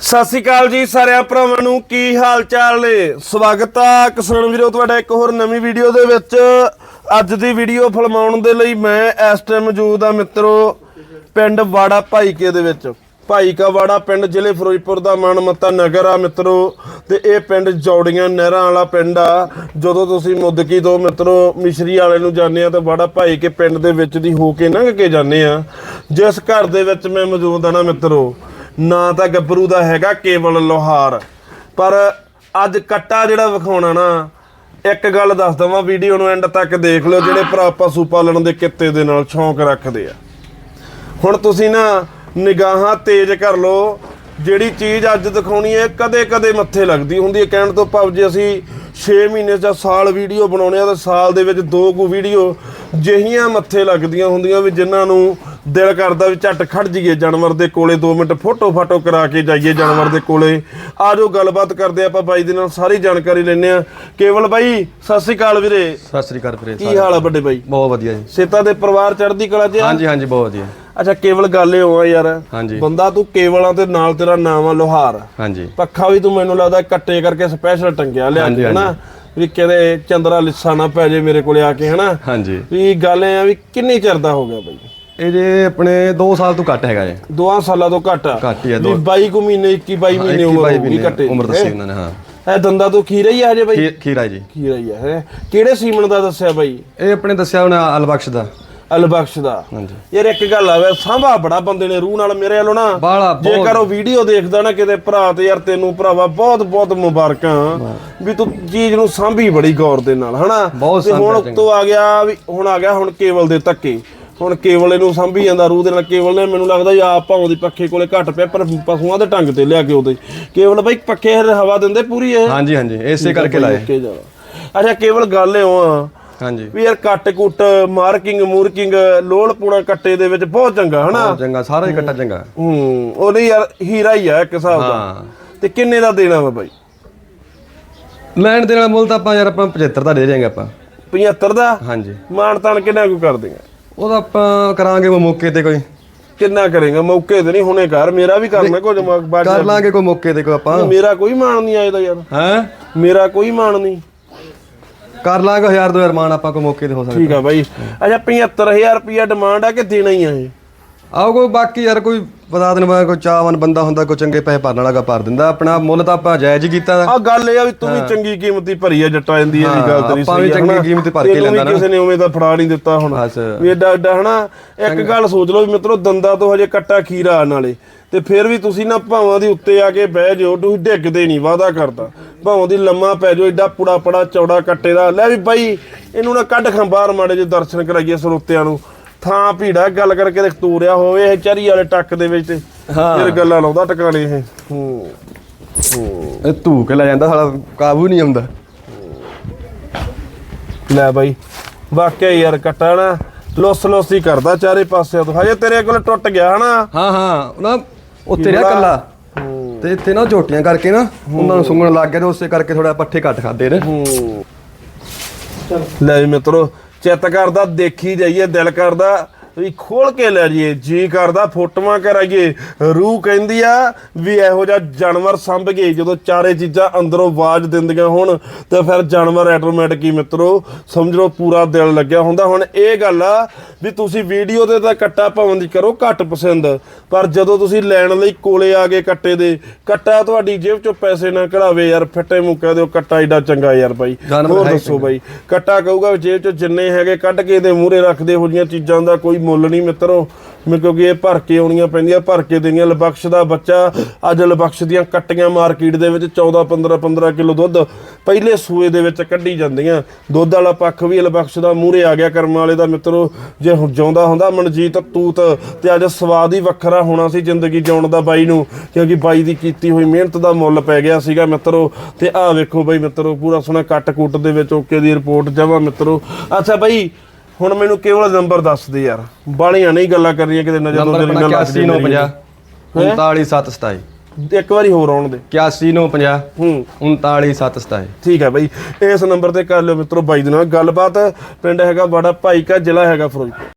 ਸਤਿ ਸ਼੍ਰੀ ਅਕਾਲ ਜੀ ਸਾਰਿਆਂ ਭਰਾਵਾਂ ਨੂੰ, ਕੀ ਹਾਲ ਚਾਲ ਨੇ? ਸਵਾਗਤ ਆ ਕਿਸਾਨ ਵੀਰੋ, ਤੁਹਾਡਾ ਇੱਕ ਹੋਰ ਨਵੀਂ ਵੀਡੀਓ ਦੇ ਵਿੱਚ। ਅੱਜ ਦੀ ਵੀਡੀਓ ਫਿਲਮਾਉਣ ਦੇ ਲਈ ਮੈਂ ਇਸ ਟਾਈਮ ਮੌਜੂਦ ਆ ਮਿੱਤਰੋ, ਪਿੰਡ ਵਾੜਾ ਭਾਈਕੇ ਦੇ ਵਿੱਚ। ਭਾਈਕਾ ਵਾੜਾ ਪਿੰਡ, ਜ਼ਿਲ੍ਹੇ ਫਿਰੋਜ਼ਪੁਰ ਦਾ ਮਨਮੱਤਾ ਨਗਰ ਆ ਮਿੱਤਰੋ, ਤੇ ਇਹ ਪਿੰਡ ਜੌੜੀਆਂ ਨਹਿਰਾਂ ਵਾਲਾ ਪਿੰਡ ਆ। ਜਦੋਂ ਤੁਸੀਂ ਮੁੱਦਕੀ ਤੋਂ ਮਿੱਤਰੋ, ਮਿਸ਼ਰੀ ਵਾਲੇ ਨੂੰ ਜਾਂਦੇ ਆ, ਤਾਂ ਵਾੜਾ ਭਾਈਕੇ ਪਿੰਡ ਦੇ ਵਿੱਚ ਦੀ ਹੋ ਕੇ ਲੰਘ ਕੇ ਜਾਂਦੇ ਆ। ਜਿਸ ਘਰ ਦੇ ਵਿੱਚ ਮੈਂ ਮੌਜੂਦ ਆ ਨਾ ਮਿੱਤਰੋ ਨਾ ਤਾਂ ਗੱਭਰੂ ਦਾ ਹੈਗਾ, ਕੇਵਲ ਲੋਹਾਰ। ਪਰ ਅੱਜ ਕੱਟਾ ਜਿਹੜਾ ਵਿਖਾਉਣਾ ਨਾ, ਇੱਕ ਗੱਲ ਦੱਸ ਦਵਾਂ, ਵੀਡੀਓ ਨੂੰ ਐਂਡ ਤੱਕ ਦੇਖ ਲਿਓ, ਜਿਹੜੇ ਭਰਾ ਪਸ਼ੂ ਪਾਲਣ ਦੇ ਕਿੱਤੇ ਦੇ ਨਾਲ ਸ਼ੌਂਕ ਰੱਖਦੇ ਆ। ਹੁਣ ਤੁਸੀਂ ਨਾ ਨਿਗਾਹਾਂ ਤੇਜ਼ ਕਰ ਲਓ, ਜਿਹੜੀ ਚੀਜ਼ ਅੱਜ ਦਿਖਾਉਣੀ ਹੈ ਕਦੇ ਕਦੇ ਮੱਥੇ ਲੱਗਦੀ ਹੁੰਦੀ ਹੈ। ਕਹਿਣ ਤੋਂ ਭਾਵ ਜੇ ਅਸੀਂ 6 ਮਹੀਨੇ ਜਾਂ ਸਾਲ ਵੀਡੀਓ ਬਣਾਉਣੇ ਆ, ਤਾਂ ਸਾਲ ਦੇ ਵਿੱਚ ਦੋ ਕੁ ਵੀਡੀਓ ਜਿਹੀਆਂ ਮੱਥੇ ਲੱਗਦੀਆਂ ਹੁੰਦੀਆਂ ਵੀ ਜਿਨ੍ਹਾਂ ਨੂੰ ਦਿਲ ਕਰਦਾ ਵੀ ਝੱਟ ਖੜ ਜਾਈਏ ਜਾਨਵਰ ਦੇ ਕੋਲੇ 2 ਮਿੰਟ ਫੋਟੋ ਫਾਟੋ ਕਰਾ ਕੇ ਜਾਈਏ ਜਾਨਵਰ ਦੇ ਕੋਲੇ। ਆਜੋ ਗੱਲਬਾਤ ਕਰਦੇ ਆਪਾਂ ਬਾਈ ਦੇ ਨਾਲ ਸਾਰੀ ਜਾਣਕਾਰੀ ਲੈਣੇ ਆ ਕੇਵਲ ਬਾਈ ਸਤਿ ਸ੍ਰੀ ਅਕਾਲ ਵੀਰੇ। ਸਤਿ ਸ੍ਰੀ ਅਕਾਲ ਵੀਰੇ ਕੀ ਹਾਲ ਆ ਵੱਡੇ ਬਾਈ? ਬਹੁਤ ਵਧੀਆ ਜੀ। ਸੇਤਾ ਦੇ ਪਰਿਵਾਰ ਚੜ੍ਹਦੀ ਕਲਾ ਆ? ਹਾਂਜੀ ਹਾਂਜੀ ਬਹੁਤ ਵਧੀਆ। ਅੱਛਾ ਕੇਵਲ ਗੱਲ ਇਹ ਹੋਆ ਯਾਰ। ਬੰਦਾ ਤੂੰ ਕੇਵਲਾਂ ਤੇ ਨਾਲ ਤੇਰਾ ਨਾਮ ਆ ਲੋਹਾਰ। ਹਾਂਜੀ। ਪੱਖਾ ਵੀ ਤੂੰ ਮੈਨੂੰ ਲੱਗਦਾ ਕੱਟੇ ਕਰਕੇ ਸਪੈਸ਼ਲ ਟੰਗਿਆ ਲਿਆ ਕੇ ਹਨਾ? ਵੀ ਕਿਤੇ ਚੰਦਰਾ ਲਿੱਸਾ ਨਾ ਪੈ ਜੇ ਮੇਰੇ ਕੋਲੇ ਆ ਕੇ ਹਨਾ? ਹਾਂਜੀ। ਵੀ ਗੱਲ ਇਹ ਆ ਵੀ ਕਿੰਨੀ ਚਿਰ ਦਾ ਹੋ ਗਿਆ ਬਈ? ਇਹ ਜੇ ਆਪਣੇ 2 ਸਾਲ ਤੋਂ ਘੱਟ ਹੈਗਾ ਜੀ। ਦੋਆਂ ਸਾਲਾਂ ਤੋਂ ਘੱਟ ਆ। ਘੱਟ ਹੀ ਆ, ਵੀ ਦੋ- 22 ਕੁ ਮਹੀਨੇ 21 22 ਮਹੀਨੇ ਉਮਰ ਬਾਈ ਹੋਊਗੀ ਕੱਟੇ ਉਮਰ ਦੱਸੀ? ਉਹਨਾਂ ਨੇ ਹਾਂ। ਇਹ ਦੰਦਾ ਤੋਂ ਖੀਰਾ ਹੀ ਆ ਜੇ ਬਈ? ਖੀ- ਖੀਰਾ ਜੀ। ਖੀਰਾ ਹੀ ਆ ਹੈ? ਕਿਹੜੇ ਸੀਮਨ ਦਾ ਦੱਸਿਆ ਬਈ? ਇਹ ਆਪਣੇ ਦੱਸਿਆ ਹੁਣ ਅਲਬਖਸ਼ ਦਾ। ਅਲਬਖਸ਼ ਦਾ। ਹਾਂਜੀ। ਯਾਰ ਇੱਕ ਗੱਲ ਆਵੇ ਸਾਂਭਾ ਬੜਾ ਬੰਦੇ ਨੇ ਰੂਹ ਨਾਲ ਮੇਰੇ ਵੱਲੋਂ ਨਾ। ਬਾਲਾ ਜੇਕਰ ਉਹ ਵੀਡੀਓ ਦੇਖਦਾ ਨਾ ਕਿਤੇ ਭਰਾ ਤੇ ਯਾਰ ਤੈਨੂੰ ਭਰਾਵਾ ਬਹੁਤ ਬਹੁਤ ਮੁਬਾਰਕਾਂ। ਵੀ ਤੂੰ ਚੀਜ਼ ਨੂੰ ਸਾਂਭੀ ਬੜੀ ਗੌਰ ਦੇ ਨਾਲ ਹਨਾ? ਬਹੁਤ ਤੇ ਹੁਣ ਸਾਂਭਿਆ ਤੋਂ ਆ ਗਿਆ ਵੀ ਹੁਣ ਆ ਗਿਆ ਹੁਣ ਕੇਵਲ ਦੇ ਧੱਕੇ। ਹੁਣ ਕੇਵਲ ਇਹਨੂੰ ਸਾਂਭੀ ਜਾਂਦਾ ਰੂਹ ਦੇ ਨਾਲ ਕੇਵਲ ਨੇ ਮੈਨੂੰ ਲੱਗਦਾ ਯਾ ਭਾਵੇਂ ਦੀ ਪੱਖੇ ਕੋਲੇ ਘੱਟ ਪਿਆ ਪਰ ਪਸ਼ੂਆਂ ਦੇ ਢੰਗ ਤੇ ਲਿਆ ਕੇ ਉਹਦੇ। ਕੇਵਲ ਬਈ ਪੱਖੇ ਹਵਾ ਦਿੰਦੇ ਪੂਰੀ ਇਹ। ਹਾਂਜੀ ਹਾਂਜੀ ਇਸੇ ਕਰਕੇ ਲਾਏ। ਅੱਛਾ ਕੇਵਲ ਗੱਲ ਇਹ ਆ ਹਾਂਜੀ। ਵੀ ਯਾਰ ਕੱਟ ਕੁੱਟ ਮਾਰਕਿੰਗ ਮੂਰਕਿੰਗ ਲੋਲ ਪੂਣਾ ਕੱਟੇ ਦੇ ਵਿੱਚ ਬਹੁਤ ਚੰਗਾ ਹਨਾ? ਬਹੁਤ ਚੰਗਾ ਸਾਰਾ ਹੀ ਕੱਟਾ ਚੰਗਾ। ਹੂੰ ਉਹ ਨਹੀਂ ਯਾਰ ਹੀਰਾ ਹੀ ਆ ਇੱਕ ਹਿਸਾਬ ਦਾ। ਤੇ ਕਿੰਨੇ ਦਾ ਦੇਣਾ ਵਾ ਬਾਈ? ਲੈਣ ਦੇ ਨਾਲ ਮੁੱਲ ਤਾਂ ਆਪਾਂ ਯਾਰ ਆਪਾਂ 75 ਦਾ ਦੇ ਜਾਾਂਗੇ ਆਪਾਂ। 75 ਦਾ? ਹਾਂਜੀ। ਮਾਨ ਤਾਨ ਕਿੰਨਾ ਕੁ ਕਰ ਦੇਗਾ ਉਹਦਾ ਆਪਾਂ ਕਰਾਂਗੇ ਉਹ ਮੌਕੇ ਤੇ ਕੋਈ। ਕਿੰਨਾ ਕਰੇਗਾ? ਮੌਕੇ ਤੇ ਨਹੀਂ ਹੁਣੇ ਕਰ। ਮੇਰਾ ਵੀ ਕਰਨਾ ਕੁਝ ਬਾਅਦ ਕਰ ਲਾਂਗੇ ਕੋਈ ਮੌਕੇ ਤੇ ਕੋਈ ਆਪਾਂ। ਮੇਰਾ ਕੋਈ ਮਾਨ ਨਹੀਂ ਆਇਦਾ ਯਾਰ। ਹੈ? ਮੇਰਾ ਕੋਈ ਮਾਨ ਨਹੀਂ। ਕਰ ਲਾਂਗੇ 1000 2000 ਮਾਨ ਆਪਾਂ ਕੋਈ ਮੌਕੇ ਤੇ ਹੋ ਸਕਦਾ। ਠੀਕ ਆ ਬਾਈ। ਅੱਛਾ 75000 ਰੁਪਿਆ ਡਿਮਾਂਡ ਆ ਕਿ ਦੇਣਾ ਹੀ ਆ ਇਹ? ਆਓ ਕੋਈ ਬਾਕੀ ਯਾਰ ਕੋਈ ਬਤਾ ਦੇਣ ਵਾਲਾ ਕੋਈ ਚਾਹਵਾਨ ਬੰਦਾ ਹੁੰਦਾ ਕੋਈ ਚੰਗੇ ਪੈਸੇ ਭਰਨ ਵਾਲਾ ਕਾ ਭਰ ਦਿੰਦਾ। ਆਪਣਾ ਮੁੱਲ ਤਾਂ ਆਪਾਂ ਜਾਇਜ਼ ਹੀ ਕੀਤਾ। ਆ ਗੱਲ ਇਹ ਆ ਵੀ ਤੂੰ ਵੀ ਚੰਗੀ ਕੀਮਤੀ ਭਰੀ ਆ ਜੱਟਾ ਜਾਂਦੀ ਇਹਦੀ ਗੱਲ ਤੇਰੀ ਆਪਾਂ ਵੀ ਚੰਗੀ? ਕੀਮਤ ਭਰ ਕੇ ਤੈਨੂੰ ਲੈਂਦਾ ਨਾ। ਕਿਸੇ ਨੇ ਉਵੇਂ ਦਾ ਫੜਾ ਨਹੀਂ ਦਿੱਤਾ ਹੁਣ। ਵੀ ਐਡਾ ਐਡਾ ਹਨਾ? ਇੱਕ ਗੱਲ ਸੋਚ ਲਓ ਵੀ ਮਿੱਤਰੋ ਦੰਦਾਂ ਤੋਂ ਹਜੇ ਕੱਟਾ ਖੀਰਾ ਨਾਲੇ ਤੇ ਫਿਰ ਵੀ ਤੁਸੀਂ ਨਾ ਭਾਵਾਂ ਦੀ ਉੱਤੇ ਆ ਕੇ ਬਹਿ ਜਿਓ ਤੁਸੀਂ ਡਿੱਗਦੇ ਨਹੀਂ ਵਾਦਾ ਕਰਦਾ। ਭਾਵਾਂ ਦੀ ਲੰਮਾ ਪੈ ਜਾਓ ਐਡਾ ਪੁੜਾ ਪੜਾ ਚੌੜਾ ਕੱਟੇ ਦਾ। ਲੈ ਵੀ ਬਾਈ ਇਹਨੂੰ ਨਾ ਕੱਢ ਖਾਂ ਬਾਹਰ ਮਾੜੇ ਜੇ ਦਰਸ਼ਨ ਕਰਾਈਏ ਸਰੋਤਿਆਂ ਨੂੰ। ਥਾਂ ਭੀੜਾ ਗੱਲ ਕਰਕੇ ਦੇਖ ਤੋਰਿਆ ਹੋਵੇ ਇਹ ਚਰੀ ਵਾਲੇ ਟੱਕ ਦੇ ਵਿੱਚ ਤੇ। ਫਿਰ ਗੱਲਾਂ ਲਾਉਂਦਾ ਟਿਕਾਣੇ ਇਹ। ਹੂੰ ਹੂੰ ਇਹ ਧੂ ਕੇ ਲੈ ਜਾਂਦਾ ਸਾਲਾ ਕਾਬੂ ਨਹੀਂ ਆਉਂਦਾ। ਲੈ ਬਾਈ ਵਾਕਿਆ ਹੀ ਯਾਰ ਕੱਟਾ ਨਾ ਲੋਸ ਲੋਸ ਹੀ ਕਰਦਾ ਚਾਰੇ ਪਾਸਿਆਂ ਤੋਂ। ਹਜੇ ਤੇਰੇ ਕੋਲ ਟੁੱਟ ਗਿਆ ਹਨਾ? ਹਾਂ ਹਾਂ ਨਾ ਉੱਤੇ ਰਿਹਾ ਕੱਲਾ ਤੇ ਇੱਥੇ ਨਾ ਝੋਟੀਆਂ ਕਰਕੇ ਨਾ ਉਹਨਾਂ ਨੂੰ ਸੁੰਗਣ ਲੱਗ ਗਿਆ ਤੇ ਉਸੇ ਕਰਕੇ ਥੋੜਾ ਪੱਠੇ ਘੱਟ ਖਾਦੇ ਨੇ। ਹੂੰ। ਲੈ ਵੀ ਮਿੱਤਰੋ ਚਿੱਤ ਕਰਦਾ ਦੇਖੀ ਜਾਈਏ ਦਿਲ ਕਰਦਾ ਵੀ ਖੋਲ ਕੇ ਲੈ ਜਾਈਏ ਜੀ ਕਰਦਾ ਫੋਟੋਆਂ ਕਰਾਈਏ। ਰੂਹ ਕਹਿੰਦੀ ਆ ਵੀ ਇਹੋ ਜਿਹਾ ਜਾਨਵਰ ਸੰਭ ਗਏ ਜਦੋਂ ਚਾਰੇ ਚੀਜ਼ਾਂ ਅੰਦਰੋਂ ਆਵਾਜ਼ ਦਿੰਦੀਆਂ ਹੋਣ ਤੇ ਫਿਰ ਜਾਨਵਰ ਆਟੋਮੈਟਿਕ ਹੀ ਮਿੱਤਰੋ ਸਮਝ ਲਓ ਪੂਰਾ ਦਿਲ ਲੱਗਿਆ ਹੁੰਦਾ। ਹੁਣ ਇਹ ਗੱਲ ਆ ਵੀ ਤੁਸੀਂ ਵੀਡੀਓ ਤੇ ਤਾਂ ਕੱਟਾ ਪਾਉਣ ਦੀ ਕਰੋ ਘੱਟ ਪਸੰਦ ਪਰ ਜਦੋਂ ਤੁਸੀਂ ਲੈਣ ਲਈ ਕੋਲੇ ਆ ਗਏ ਕੱਟੇ ਦੇ ਕੱਟਾ ਤੁਹਾਡੀ ਜੇਬ ਚੋਂ ਪੈਸੇ ਨਾ ਕਢਾਵੇ ਯਾਰ ਫਿੱਟੇ ਮੂੰਹ ਕਹਿ ਦਿਓ ਕੱਟਾ ਏਡਾ ਚੰਗਾ ਯਾਰ ਬਾਈ। ਹੋਰ ਦੱਸੋ ਬਾਈ ਕੱਟਾ ਕਹੂਗਾ ਜੇਬ ਚੋਂ ਜਿੰਨੇ ਹੈਗੇ ਕੱਢ ਕੇ ਇਹਦੇ ਮੂਹਰੇ ਰੱਖਦੇ ਹੋ ਜੀਆਂ ਚੀਜ਼ਾਂ ਦਾ ਕੋਈ ਮੁੱਲ ਨਹੀਂ ਮਿੱਤਰੋ। ਮੈਂ ਕਿਉਂਕਿ ਇਹ ਭਰ ਕੇ ਆਉਣੀਆਂ ਪੈਂਦੀਆਂ, ਭਰ ਕੇ ਦੇਣੀਆਂ। ਲਬਖਸ਼ ਦਾ ਬੱਚਾ ਅੱਜ ਲਬਖਸ਼ ਦੀਆਂ ਕੱਟੀਆਂ ਮਾਰਕੀਟ ਦੇ ਵਿੱਚ 14 15 15 ਕਿਲੋ ਦੁੱਧ ਪਹਿਲੇ ਸੂਏ ਦੇ ਵਿੱਚ ਕੱਢੀ ਜਾਂਦੀਆਂ। ਦੁੱਧ ਵਾਲਾ ਪੱਖ ਵੀ ਲਬਖਸ਼ ਦਾ ਮੂਹਰੇ ਆ ਗਿਆ ਕਰਮ ਵਾਲੇ ਦਾ ਮਿੱਤਰੋ। ਜੇ ਹੁਣ ਜਿਉਂਦਾ ਹੁੰਦਾ ਮਨਜੀਤ ਤੂਤ ਤੇ ਅੱਜ ਸਵਾਦ ਹੀ ਵੱਖਰਾ ਹੋਣਾ ਸੀ ਜ਼ਿੰਦਗੀ ਜਿਉਣ ਦਾ ਬਾਈ ਨੂੰ, ਕਿਉਂਕਿ ਬਾਈ ਦੀ ਕੀਤੀ ਹੋਈ ਮਿਹਨਤ ਦਾ ਮੁੱਲ ਪੈ ਗਿਆ ਸੀਗਾ ਮਿੱਤਰੋ। ਤੇ ਆਹ ਵੇਖੋ ਬਾਈ ਮਿੱਤਰੋ, ਪੂਰਾ ਸੋਹਣਾ ਕੱਟ ਕੁੱਟ ਦੇ ਵਿੱਚ ਓਕੇ ਦੀ ਰਿਪੋਰਟ ਜਮਾ ਮਿੱਤਰੋ। ਅੱਛਾ ਬਾਈ ਹੁਣ ਮੈਨੂੰ ਕੇਵਲ ਨੰਬਰ ਦੱਸ ਦੇ ਯਾਰ। ਬਾਲੀਆਂ ਨਹੀਂ ਗੱਲਾਂ ਕਰਨੀਆਂ ਕਿਤੇ ਨਜ਼ਰ ਤੋਂ ਨੰਬਰ ਤੇਰੀ ਆਪਣਾ ਲੱਗ 8150 39727 ਇੱਕ ਵਾਰੀ ਹੋਰ ਆਉਣ ਦੇ। 8150 ਹੂੰ। 39727 ਠੀਕ ਹੈ ਬਾਈ ਇਸ ਨੰਬਰ ਤੇ ਕਰ ਲਿਓ ਮਿੱਤਰੋ ਬਾਈ ਦੇ ਨਾਲ ਗੱਲਬਾਤ। ਪਿੰਡ ਹੈਗਾ ਬੜਾ ਭਾਈ ਕਾ ਜ਼ਿਲ੍ਹਾ ਹੈਗਾ ਫਿਰੋਜ਼ਪੁਰ।